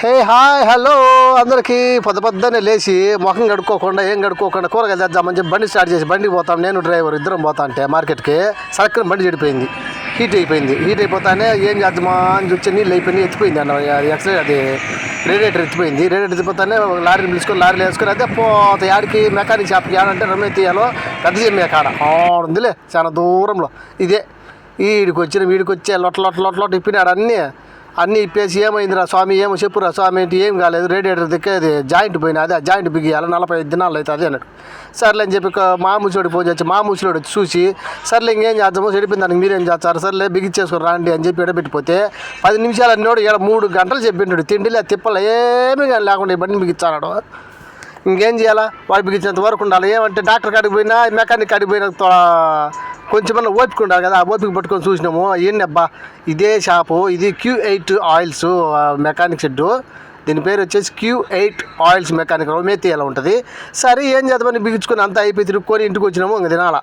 Hey hi hello. అందరికీ పొద్దు పొద్దున్నే లేచి ముఖం కడుక్కోకుండా ఏం కడుక్కోకుండా కూరగాయలు తెద్దామని చెప్పి బండి స్టార్ట్ చేసి బండికి పోతాం. నేను డ్రైవర్ ఇద్దరం పోతా అంటే మార్కెట్కి సరక్కున బండి చెడిపోయింది. హీట్ అయిపోయింది. హీట్ అయిపోతానే ఏం చేద్దామా అని చూసి నీళ్ళు అయిపోయింది ఎత్తిపోయింది అన్న అది ఎక్సలే అది రేడియేటర్ ఎత్తిపోయింది. రేడియేటర్ ఎత్తిపోతానే లారీని పిలుచుకొని లారీలు వేసుకొని అదే పోత యాడికి మెకానిక్ షాప్కి యాడంటే రమే తీయాలో పెద్ద చెమ్మే కాడ. ఉందిలే చాలా దూరంలో. ఇదే వీడికి వచ్చిన వీడికి వచ్చే లొట్ల లొట్ల లొట్ల ఇప్పినాడు అన్నీ. అన్నీ ఇప్పేసి ఏమైందిరా స్వామి? ఏమో చెప్పురా స్వామి ఏంటి ఏం కాలేదు. రేడియేటర్ దిక్కేది జాయింట్ పోయినా అదే ఆ జాయింట్ బిగియాలి నలభై ఐదు దినాలు అవుతుంది అన్నాడు. సర్లే అని చెప్పి ఒక మా ముసలోడు ఫోన్ చేసి మా వచ్చి చూసి సర్లే ఇంకేం చేద్దామో చెడిపోయిన దానికి మీరేం చేస్తారు? సర్లే బిగించేసుకుని రాండి అని చెప్పి ఎడబెట్టిపోతే పది నిమిషాలు అన్నోడు ఇక్కడ మూడు గంటలు చెప్పిండు. తిండిలే తిప్పలు ఏమీ కానీ లేకుండా ఇబ్బంది బండి బిగించాడు ఇంకేం చేయాలా? వాడు బిగించినంత వరకు ఉండాలి. ఏమంటే డాక్టర్ కాడికి పోయినా మెకానిక్ కాడికి పోయినా కొంచెమన్నా ఓపిక ఉండాలి కదా. ఆ ఓపిక పట్టుకొని చూసినాము. ఏంటబ్బా ఇదే షాపు. ఇది Q eight oils mechanic shed. దీని పేరు వచ్చేసి క్యూ ఎయిట్ ఆయిల్స్ మెకానిక్ మేతి ఎలా ఉంటుంది? సరే ఏం చేద్దామని బిగించుకొని అంతా అయిపోయి తిరుక్కొని ఇంటికి వచ్చినాము. ఇంక తినాలా?